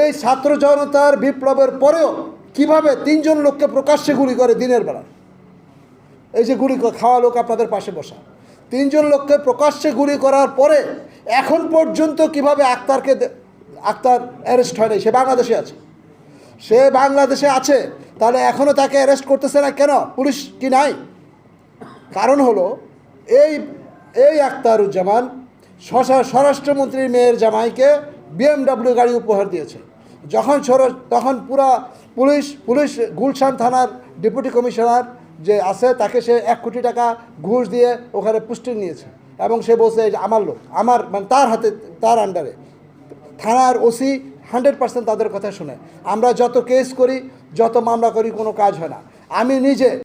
এই ছাত্র জনতার বিপ্লবের পরেও কীভাবে তিনজন লোককে প্রকাশ্যে গুলি করে দিনের বেলা? এই যে গুলি খাওয়া লোক আপনাদের পাশে বসা। তিনজন লোককে প্রকাশ্যে গুলি করার পরে এখন পর্যন্ত কীভাবে আক্তারকে আক্তার অ্যারেস্ট হয়নি সে বাংলাদেশে আছে। সে বাংলাদেশে আছে, তাহলে এখনও তাকে অ্যারেস্ট করতেছে না কেন? পুলিশ কি নাই? কারণ হলো, এই এই আক্তারুজ্জামান স্বরাষ্ট্রমন্ত্রীর মেয়ের জামাইকে বিএমডাব্লিউ গাড়ি উপহার দিয়েছে। যখন সর- তখন পুরা পুলিশ পুলিশ গুলশান থানার ডেপুটি কমিশনার যে আছে, তাকে সে এক কোটি টাকা ঘুষ দিয়ে ওখানে পুষ্টি নিয়েছে। এবং সে বলছে আমার লোক, আমার মানে তার হাতে তার আন্ডারে থানার ওসি হান্ড্রেড পার্সেন্ট তাদের কথা শুনে। আমরা যত কেস করি, যত মামলা করি, কোনো কাজ হয় না। আমি নিজে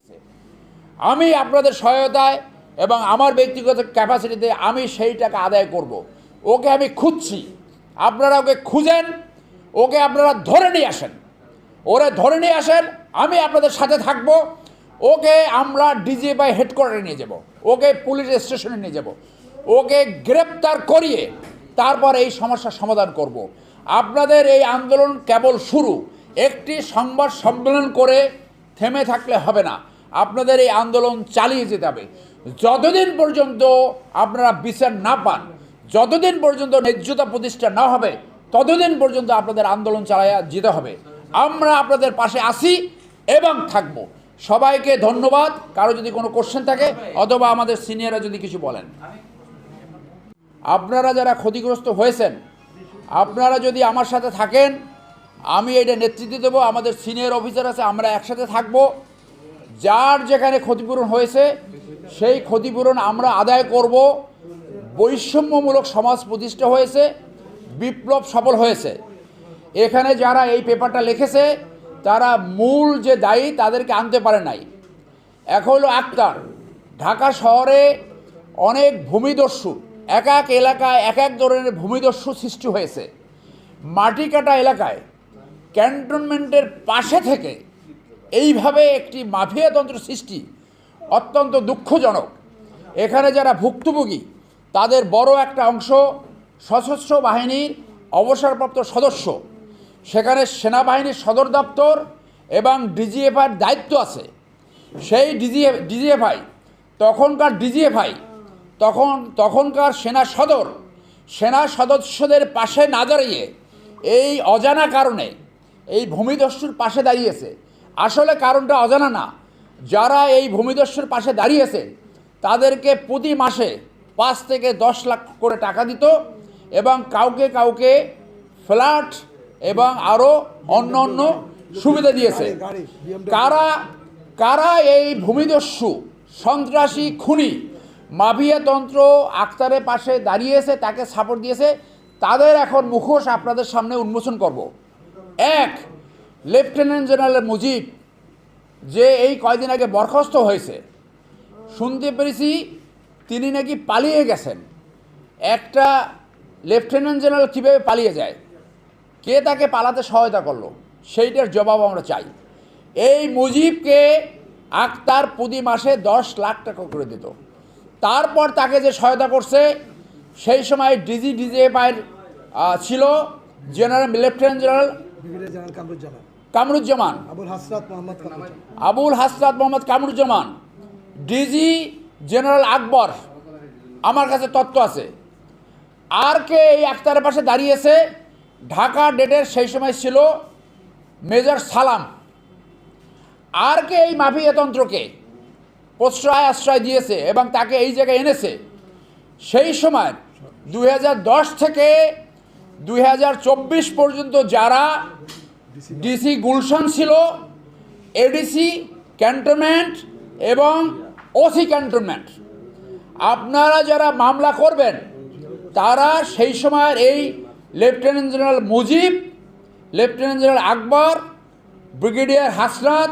আমি আপনাদের সহায়তায় এবং আমার ব্যক্তিগত ক্যাপাসিটিতে আমি সেই টাকা আদায় করব। ওকে আমি খুঁজছি। আপনারা ওকে খুঁজেন, ওকে আপনারা ধরে নিয়ে আসেন ওরে ধরে নিয়ে আসেন, আমি আপনাদের সাথে থাকব, ওকে আমরা ডিজিএফআই হেডকোয়ার্টারে নিয়ে যাব, ওকে পুলিশ স্টেশনে নিয়ে যাব, ওকে গ্রেপ্তার করিয়ে তারপর এই সমস্যার সমাধান করব। আপনাদের এই আন্দোলন কেবল শুরু, একটি সংবাদ সম্মেলন করে থেমে থাকলে হবে না, আপনাদের এই আন্দোলন চালিয়ে যেতে হবে যতদিন পর্যন্ত আপনারা বিচার না পান যতদিন পর্যন্ত ন্যায্যতা প্রতিষ্ঠা না হবে, ততদিন পর্যন্ত আপনাদের আন্দোলন চালাইয়া যেতে হবে। আমরা আপনাদের পাশে আসি এবং থাকব। সবাইকে ধন্যবাদ। কারও যদি কোনো কোশ্চেন থাকে, অথবা আমাদের সিনিয়ররা যদি কিছু বলেন। আপনারা যারা ক্ষতিগ্রস্ত হয়েছেন, আপনারা যদি আমার সাথে থাকেন, আমি এটা নেতৃত্ব দেবো, আমাদের সিনিয়র অফিসার আছে, আমরা একসাথে থাকব। যার যেখানে ক্ষতিপূরণ হয়েছে, সেই ক্ষতিপূরণ আমরা আদায় করব। বৈষম্যমূলক সমাজ প্রতিষ্ঠা হয়েছে, বিপ্লব সফল হয়েছে। এখানে যারা এই পেপারটা লিখেছে, তারা মূল যে দায়ী তাদেরকে আনতে পারে নাই। এক হলো আক্তার। ঢাকা শহরে অনেক ভূমিদস্যু, এক এক এলাকায় এক এক ধরনের ভূমিদস্যু সৃষ্টি হয়েছে। মাটি কাটা এলাকায় ক্যান্টনমেন্টের পাশে থেকে এইভাবে একটি মাফিয়াতন্ত্র সৃষ্টি অত্যন্ত দুঃখজনক। এখানে যারা ভুক্তভোগী তাদের বড় একটা অংশ সশস্ত্র বাহিনীর অবসরপ্রাপ্ত সদস্য। সেখানে সেনাবাহিনীর সদর দপ্তর এবং ডিজিএফআইয়ের দায়িত্ব আছে। সেই ডিজিএ, ডিজিএফআই, তখনকার ডিজিএফআই, তখন, তখনকার সেনা সদর, সেনা সদস্যদের পাশে না দাঁড়িয়ে এই অজানা কারণে, এই ভূমিদস্যুর পাশে দাঁড়িয়েছে। আসলে কারণটা অজানা না। যারা এই ভূমিদস্যুর পাশে দাঁড়িয়েছে, তাদেরকে প্রতি মাসে পাঁচ থেকে দশ লাখ করে টাকা দিত এবং কাউকে কাউকে ফ্ল্যাট এবং আরও অন্য অন্য সুবিধা দিয়েছে। কারা কারা এই ভূমিদস্যু, সন্ত্রাসী খুনি মাফিয়াতন্ত্র আক্তারের পাশে দাঁড়িয়েছে, তাকে সাপোর্ট দিয়েছে, তাদের এখন মুখোশ আপনাদের সামনে উন্মোচন করব। এক লেফটেন্যান্ট জেনারেল মুজিব, যে এই কয়দিন আগে বরখাস্ত হয়েছে। শুনতে পেরেছি তিনি নাকি পালিয়ে গেছেন। একটা লেফটেন্যান্ট জেনারেল কীভাবে পালিয়ে যায়? কে তাকে পালাতে সহায়তা করল? সেইটার জবাব আমরা চাই। এই মুজিবকে আক্তার প্রতি মাসে দশ লাখ টাকা করে দিত। তারপর তাকে যে সহায়তা করছে সেই সময় ডিজি ডিজিএফআইয়ের ছিল general lieutenant general Kamruzzaman. Abul Hasrat Mohammad Kamruzzaman. DG general Akbar, আমার কাছে তত্ত্ব আছে। আর কে এই আক্তারের পাশে দাঁড়িয়েছে? ঢাকা ডেটের সেই সময় ছিল মেজর সালাম। আর কে এই মাফিয়াতন্ত্রকে প্রশ্রয় আশ্রয় দিয়েছে এবং তাকে এই জায়গায় এনেছে? সেই সময় দু হাজার দশ থেকে দু হাজার চব্বিশ পর্যন্ত যারা ডিসি গুলশান ছিল, এডিসি, ক্যান্টনমেন্ট এবং ওসি ক্যান্টনমেন্ট আপনারা যারা মামলা করবেন, তারা সেই সময়ের এই lieutenant general Mujib lieutenant general Akbar brigadier Hasrat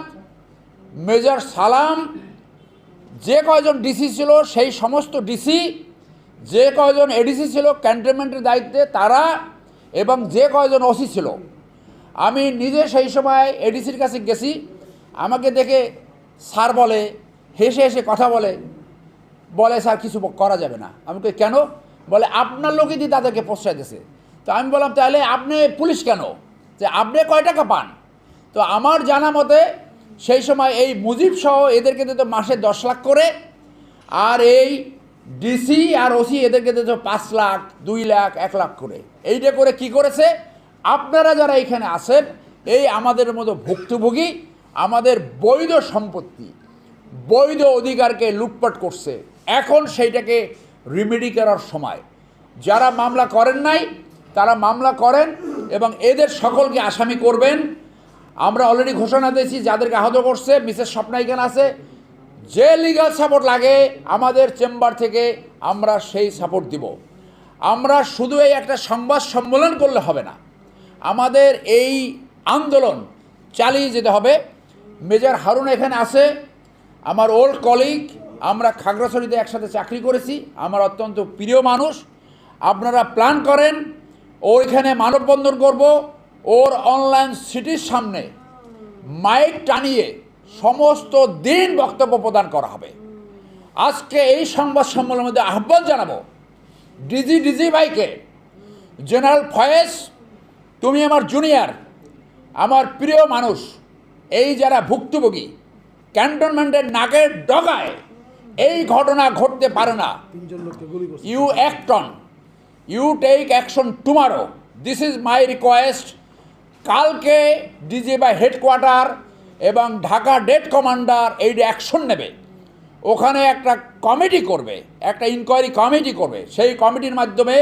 major Salam, যে কয়জন ডিসি ছিল, সেই সমস্ত ডিসি যে কয়জন এডিসি ছিল ক্যান্টনমেন্টের দায়িত্বে তারা এবং যে কয়জন ওসি ছিল। আমি নিজে সেই সময় এডিসির কাছে গেছি। আমাকে দেখে স্যার বলে হেসে হেসে কথা বলে। বলে, স্যার, কিছু করা যাবে না। আমি কই, কেন? বলে, আপনার লোকই দিয়ে তাদেরকে প্রশ্রয় দিয়েছে তো আমি বললাম, তাহলে আপনি পুলিশ কেন? যে, আপনি কয় টাকা পান? তো আমার জানা মতে সেই সময় এই মুজিব সহ এদেরকে দিত মাসে দশ লাখ করে, আর এই ডিসি আর ওসি এদেরকে দিত পাঁচ লাখ, দুই লাখ, এক লাখ করে। এইটা করে কি করেছে? আপনারা যারা এখানে আছেন, এই আমাদের মতো ভুক্তভোগী, আমাদের বৈধ সম্পত্তি বৈধ অধিকারকে লুটপাট করছে। এখন সেইটাকে রিমেডি করার সময়। যারা মামলা করেন নাই, তারা মামলা করেন এবং এদের সকলকে আসামি করবেন। আমরা অলরেডি ঘোষণা দিয়েছি, যাদেরকে আহত করছে, মিসেস স্বপ্না এখানে আছে। যে লিগাল সাপোর্ট লাগে, আমাদের চেম্বার থেকে আমরা সেই সাপোর্ট দিব। আমরা শুধু এই একটা সংবাদ সম্মেলন করলে হবে না। আমাদের এই আন্দোলন চালিয়ে যেতে হবে। মেজর হারুন এখানে আছে। আমার ওল্ড কলিগ আমরা খাগড়াছড়িতে একসাথে চাকরি করেছি, আমার অত্যন্ত প্রিয় মানুষ, আপনারা প্ল্যান করেন, ওইখানে মানববন্ধন করব, ওর অনলাইন সিটির সামনে মাইক টানিয়ে সমস্ত দিন বক্তব্য প্রদান করা হবে। আজকে এই সংবাদ সম্মেলনের মধ্যে আহ্বান জানাব ডিজি ডিজি ভাইকে। জেনারেল ফয়েজ তুমি আমার জুনিয়র আমার প্রিয় মানুষ, এই যারা ভুক্তভোগী ক্যান্টনমেন্টের নাকের ডগায় এই ঘটনা ঘটতে পারে না। You act on you take action tomorrow this is my request কালকে ডিজি বা হেডকোয়ার্টার এবং ঢাকা ডেট কমান্ডার এই অ্যাকশন নেবে। ওখানে একটা কমিটি করবে একটা ইনকোয়ারি কমিটি করবে। সেই কমিটির মাধ্যমে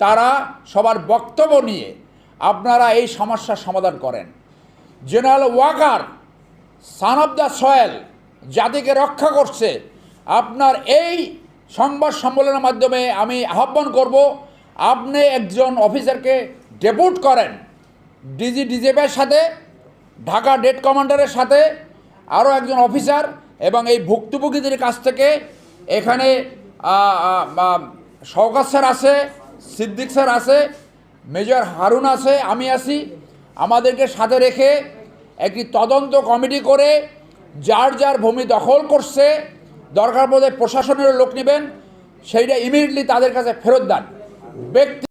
তারা সবার বক্তব্য নিয়ে আপনারা এই সমস্যার সমাধান করেন। General Waker son of the soil জাতিকে রক্ষা করছে। আপনার এই সংবাদ সম্মেলনের মাধ্যমে আমি আহ্বান করব, আপনি একজন অফিসারকে ডেপুট করেন। ডিজি ডিজেপের সাথে, ঢাকা ডেট কমান্ডারের সাথে, আরও একজন অফিসার এবং এই ভুক্তভোগীদের কাছ থেকে এখানে শওকাত স্যার আছে, সিদ্দিক স্যার আছে, মেজর হারুন আছে, আমি আছি। আমাদেরকে সাথে রেখে একটি তদন্ত কমিটি করে যার যার ভূমি দখল করছে, দরকার বোধে প্রশাসনের লোক নেবেন, সেইটা ইমিডিয়েটলি তাদের কাছে ফেরত দেন। ব্যক্তি